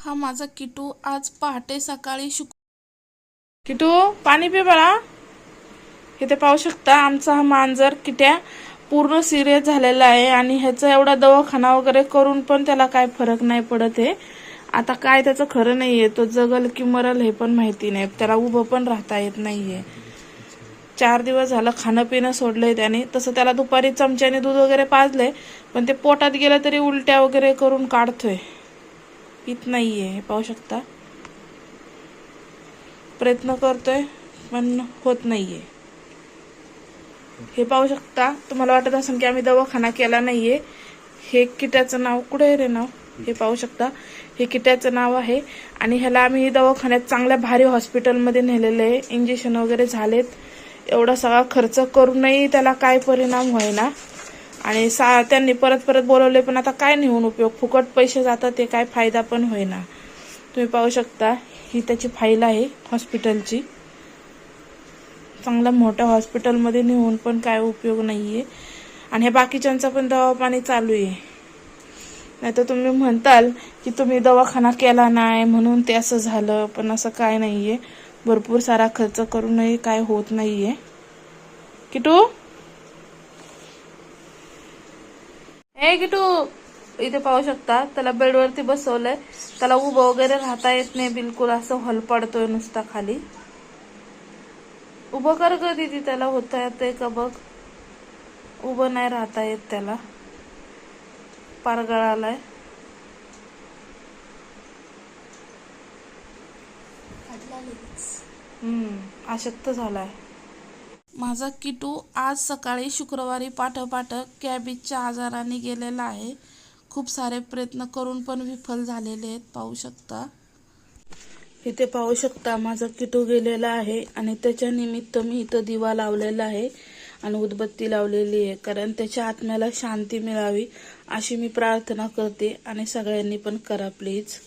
हा माझा किटू आज पहाटे सकाळी शुक किटू पाणी पी बाळा. इथे पाहू शकता आमचा हा मांजर किट्या पूर्ण सिरियस झालेला आहे आणि ह्याचा एवढा दवाखाना वगैरे करून पण त्याला काय फरक नाही पडत आहे आता काय त्याचं खरं नाहीये तो जगल की मरल हे पण माहिती नाही. त्याला उभं पण राहता येत नाहीये. चार दिवस झालं खाणं पिणं सोडलंय त्याने. तसं त्याला दुपारी चमच्याने दूध वगैरे पाजलंय पण ते पोटात गेलं तरी उलट्या वगैरे करून काढतोय. नाही आहे हे पाहू शकता. प्रयत्न करतोय पण होत नाहीये. हे पाहू शकता तुम्हाला वाटत असेल की आम्ही दवाखाना केला नाहीये. हे किट्याचं नाव कुठे आहे रे नाव? हे पाहू शकता. हे किट्याचं नाव आहे आणि ह्याला आम्ही दवाखान्यात चांगल्या भारी हॉस्पिटलमध्ये नेलेलं आहे. इंजेक्शन वगैरे झालेत. एवढा सगळा खर्च करूनही त्याला काय परिणाम होईना. आणि सा त्यांनी परत परत बोलवले पण आता काय नेऊन उपयोग? फुकट पैसे जातात ते काय फायदा पण होईना. तुम्ही पाहू शकता ही त्याची फाईल आहे हॉस्पिटलची. चांगल्या मोठ्या हॉस्पिटलमध्ये नेऊन पण काय उपयोग नाही आहे आणि हे बाकीच्यांचा पण दवापाणी चालू आहे. नाही तर तुम्ही म्हणताल की तुम्ही दवाखाना केला नाही म्हणून ते असं झालं पण असं काय नाही आहे भरपूर सारा खर्च करूनही काय होत नाही आहे किटू? ए किटू इथे पाहू शकता. त्याला बेडवरती बसवलंय. त्याला उभं वगैरे राहता येत नाही. बिलकुल असं हल पडतोय नुसता खाली. उभं कर ग दीदी त्याला होता येतंय का बघ. उभं नाही राहता येत त्याला. पार गळालाय हम्म अशक्त झालाय. माझा किटू आज सकाळी शुक्रवारी पाठोपाठ कॅबीजच्या आजाराने गेलेला आहे. खूप सारे प्रयत्न करून पण विफल झालेले आहेत पाहू शकता. इथे पाहू शकता माझा किटू गेलेला आहे आणि त्याच्या निमित्त मी इथं दिवा लावलेला आहे आणि उदबत्ती लावलेली आहे कारण त्याच्या आत्म्याला शांती मिळावी अशी मी प्रार्थना करते आणि सगळ्यांनी पण करा प्लीज